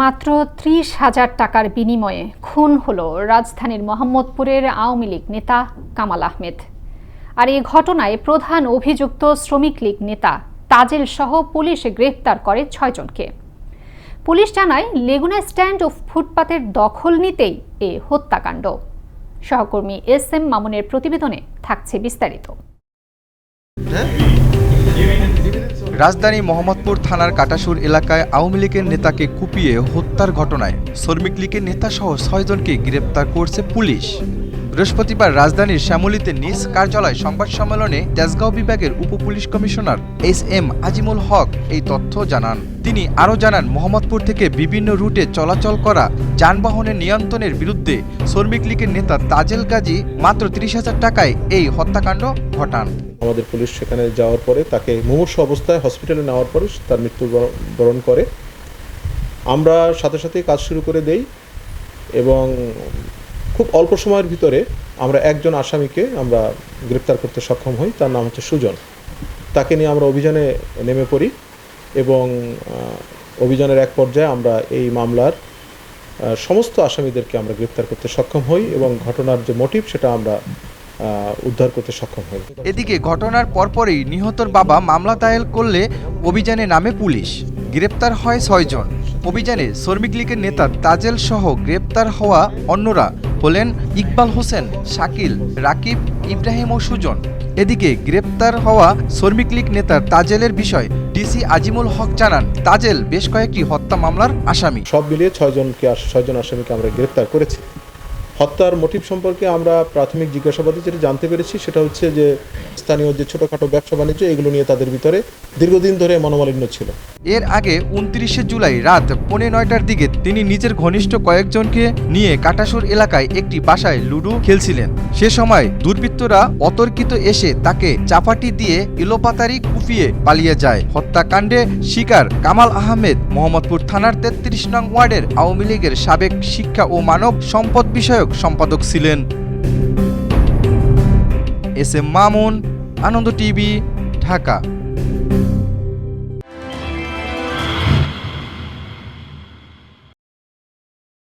মাত্র ত্রিশ হাজার টাকার বিনিময়ে খুন হল রাজধানীর মোহাম্মদপুরের আওয়ামী লীগ নেতা কামাল আহমেদ। আর এই ঘটনায় প্রধান অভিযুক্ত শ্রমিক লীগ নেতা তাজেল সহ পুলিশ গ্রেফতার করে ছয়জনকে পুলিশ জানায়, লেগুনা স্ট্যান্ড ও ফুটপাতের দখল নিতেই এ হত্যাকাণ্ড। সহকর্মী এস এম মামুনের প্রতিবেদনে থাকছে বিস্তারিত। রাজধানী মোহাম্মদপুর থানার কাটাসুর এলাকায় আওয়ামী লীগের নেতাকে কুপিয়ে হত্যার ঘটনায় শ্রমিক লীগের নেতাসহ ছয়জনকে গ্রেপ্তার করছে পুলিশ। বৃহস্পতিবার রাজধানীর শ্যামলীতে নিজ কার্যালয় সংবাদ সম্মেলনে তেজগাঁও বিভাগের উপ police commissioner S M Azimul Haque এই তথ্য জানান। তিনি আরও জানান, মোহাম্মদপুর থেকে বিভিন্ন রুটে চলাচল করা যানবাহনের নিয়ন্ত্রণের বিরুদ্ধে শ্রমিক লীগের নেতা তাজেল গাজী মাত্র ত্রিশ হাজার টাকায় এই হত্যাকাণ্ড ঘটান। আমাদের পুলিশ সেখানে যাওয়ার পরে তাকে মুমূর্ষ অবস্থায় হসপিটালে নেওয়ার পরে তার মৃত্যু বরণ করে। আমরা সাথে সাথে কাজ শুরু করে দেই এবং খুব অল্প সময়ের ভিতরে আমরা একজন আসামিকে আমরা গ্রেপ্তার করতে সক্ষম হই, তার নাম হচ্ছে সুজন। তাকে নিয়ে আমরা অভিযানে নেমে পড়ি এবং অভিযানের এক পর্যায়ে আমরা এই মামলার সমস্ত আসামিদেরকে আমরা গ্রেপ্তার করতে সক্ষম হই এবং ঘটনার যে মোটিভ সেটা আমরা উদ্ধার করতে সক্ষম হই এদিকে ঘটনার পরপরই নিহতর বাবা মামলা দায়ের করলে অভিযানে নামে পুলিশ। গ্রেপ্তার হয় ছয়জন অভিযানে শ্রমিক লীগের নেতা তাজেল সহ গ্রেপ্তার হওয়া অন্যরা হলেন ইকবাল হোসেন শাকিল রাকিব ইব্রাহিম ও সুজন। এদিকে গ্রেপ্তার হওয়া শ্রমিক লীগ নেতার তাজেলের বিষয় ডিসি আজিমুল হক জানান তাজেল বেশ কয়েকটি হত্যা মামলার আসামি। সব মিলিয়ে ছয়জনকে ছয়জন আসামিকে আমরা গ্রেপ্তার করেছি। হত্যার মোটিভ সম্পর্কে আমরা প্রাথমিক জিজ্ঞাসাবাদে যেটা জানতে পেরেছি, সেটা হচ্ছে যে স্থানীয় যে ছোটোখাটো ব্যবসা বাণিজ্য, এগুলো নিয়ে তাদের ভিতরে দীর্ঘদিন ধরে মনোমালিন্য ছিল। এর আগে উনত্রিশে জুলাই রাত পৌনে নয়টার দিকে তিনি নিজের ঘনিষ্ঠ কয়েকজনকে নিয়ে কাটাসুর এলাকায় একটি বাসায় লুডু খেলছিলেন। সে সময় দুর্বৃত্তরা অতর্কিত এসে তাকে চাপাটি দিয়ে ইলোপাতারি কুপিয়ে পালিয়ে যায়। হত্যাকাণ্ডে শিকার কামাল আহমেদ, মোহাম্মদপুর থানার তেত্রিশ নং ওয়ার্ডের আওয়ামী লীগের সাবেক শিক্ষা ও মানব সম্পদ বিষয়ক সম্পাদক ছিলেন। S M Mamun Ananda TV Dhaka.